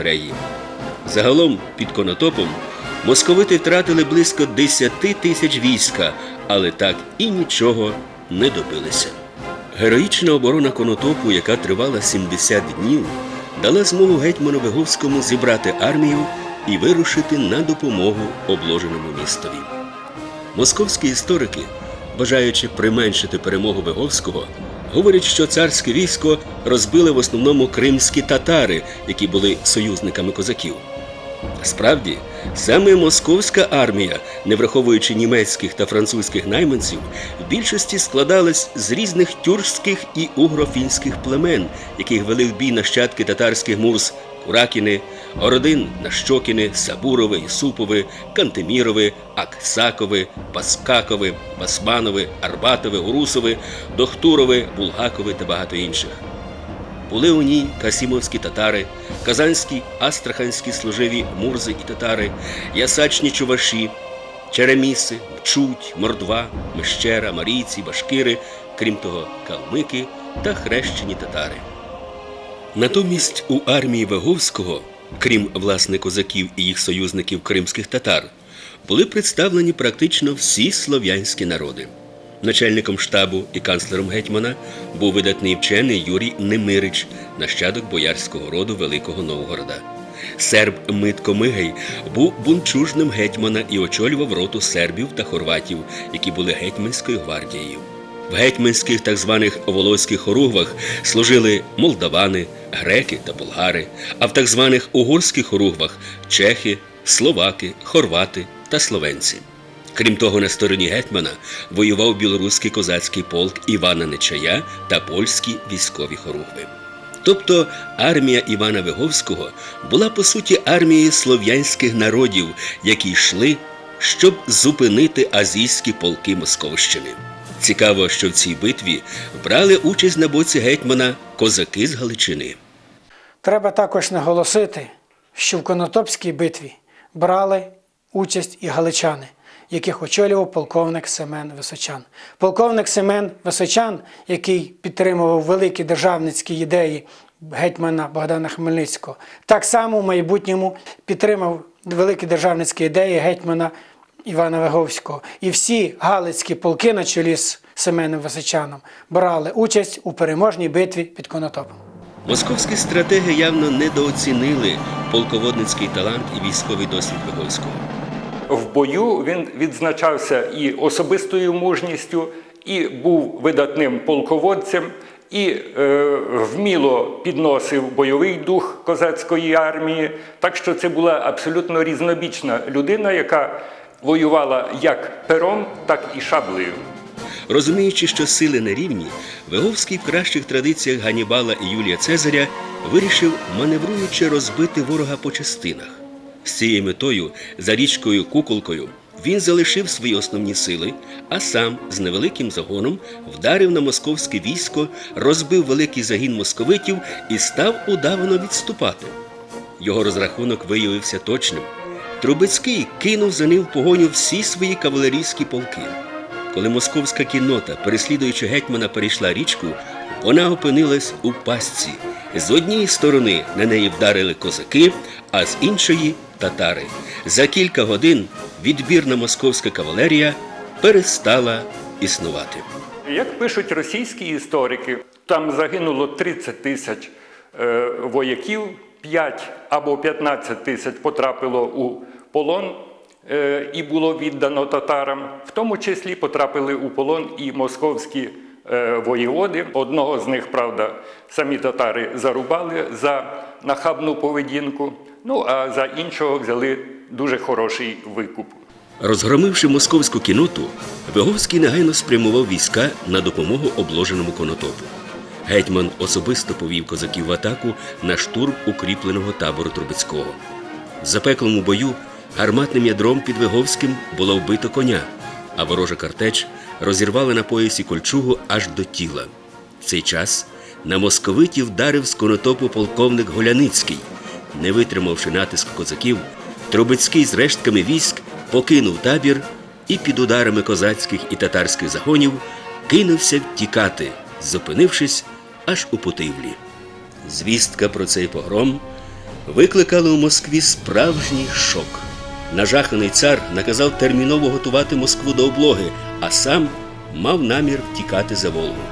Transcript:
батареї. Загалом під Конотопом московити втратили близько 10 тисяч війська, але так і нічого не добилися. Героїчна оборона Конотопу, яка тривала 70 днів, дала змогу гетьману Виговському зібрати армію і вирушити на допомогу обложеному містові. Московські історики, бажаючи применшити перемогу Виговського, говорять, що царське військо розбили в основному кримські татари, які були союзниками козаків. Справді, саме московська армія, не враховуючи німецьких та французьких найманців, в більшості складалась з різних тюркських і угрофінських племен, яких вели в бій нащадки татарських мурз Куракіни, Ородин, Нащокіни, Сабурови, Юсупови, Кантемірови, Аксакови, Паскакови, Басманови, Арбатови, Гурусови, Дохтурови, Булгакови та багато інших. Були у ній касімовські татари, казанські, астраханські служиві мурзи і татари, ясачні чуваші, череміси, мчуть, мордва, мещера, марійці, башкири, крім того, калмики та хрещені татари. Натомість у армії Ваговського, крім власне козаків і їх союзників кримських татар, були представлені практично всі слов'янські народи. Начальником штабу і канцлером гетьмана був видатний вчений Юрій Немирич, нащадок боярського роду Великого Новгорода. Серб Митко Мигай був бунчужним гетьмана і очолював роту сербів та хорватів, які були гетьманською гвардією. В гетьманських так званих волоських хоругвах служили молдавани, греки та болгари, а в так званих угорських хоругвах чехи, словаки, хорвати та словенці. Крім того, на стороні гетьмана воював білоруський козацький полк Івана Нечая та польські військові хоругви. Тобто армія Івана Виговського була по суті армією слов'янських народів, які йшли, щоб зупинити азійські полки Московщини. Цікаво, що в цій битві брали участь на боці гетьмана козаки з Галичини. Треба також наголосити, що в Конотопській битві брали участь і галичани, яких очолював полковник Семен Височан. Полковник Семен Височан, який підтримував великі державницькі ідеї гетьмана Богдана Хмельницького, так само в майбутньому підтримав великі державницькі ідеї гетьмана Івана Виговського. І всі галицькі полки на чолі з Семеном Височаном брали участь у переможній битві під Конотопом. Московські стратеги явно недооцінили полководницький талант і військовий досвід Виговського. В бою він відзначався і особистою мужністю, і був видатним полководцем, і е, вміло підносив бойовий дух козацької армії. Так що це була абсолютно різнобічна людина, яка воювала як пером, так і шаблею. Розуміючи, що сили не рівні, Виговський в кращих традиціях Ганібала і Юлія Цезаря вирішив, маневруючи, розбити ворога по частинах. З цією метою, за річкою Куколкою, він залишив свої основні сили, а сам з невеликим загоном вдарив на московське військо, розбив великий загін московитів і став удавано відступати. Його розрахунок виявився точним. Трубецький кинув за ним в погоню всі свої кавалерійські полки. Коли московська кіннота, переслідуючи гетьмана, перейшла річку, вона опинилась у пастці. З однієї сторони на неї вдарили козаки, а з іншої татари. За кілька годин відбірна московська кавалерія перестала існувати. Як пишуть російські історики, там загинуло 30 тисяч е, вояків, 5 або 15 тисяч потрапило у полон е, і було віддано татарам. В тому числі потрапили у полон і московські е, воєводи. Одного з них, правда, самі татари зарубали за нахабну поведінку. Ну а за іншого взяли дуже хороший викуп. Розгромивши московську кіноту, Виговський негайно спрямував війська на допомогу обложеному конотопу. Гетьман особисто повів козаків в атаку на штурм укріпленого табору Трубецького. В запеклому бою гарматним ядром під Виговським було вбито коня, а ворожа картеч розірвала на поясі кольчугу аж до тіла. В цей час на московитів вдарив з конотопу полковник Голяницький. Не витримавши натиску козаків, Трубецький з рештками військ покинув табір і під ударами козацьких і татарських загонів кинувся втікати, зупинившись аж у Путивлі. Звістка про цей погром викликала у Москві справжній шок. Нажаханий цар наказав терміново готувати Москву до облоги, а сам мав намір втікати за Волгу.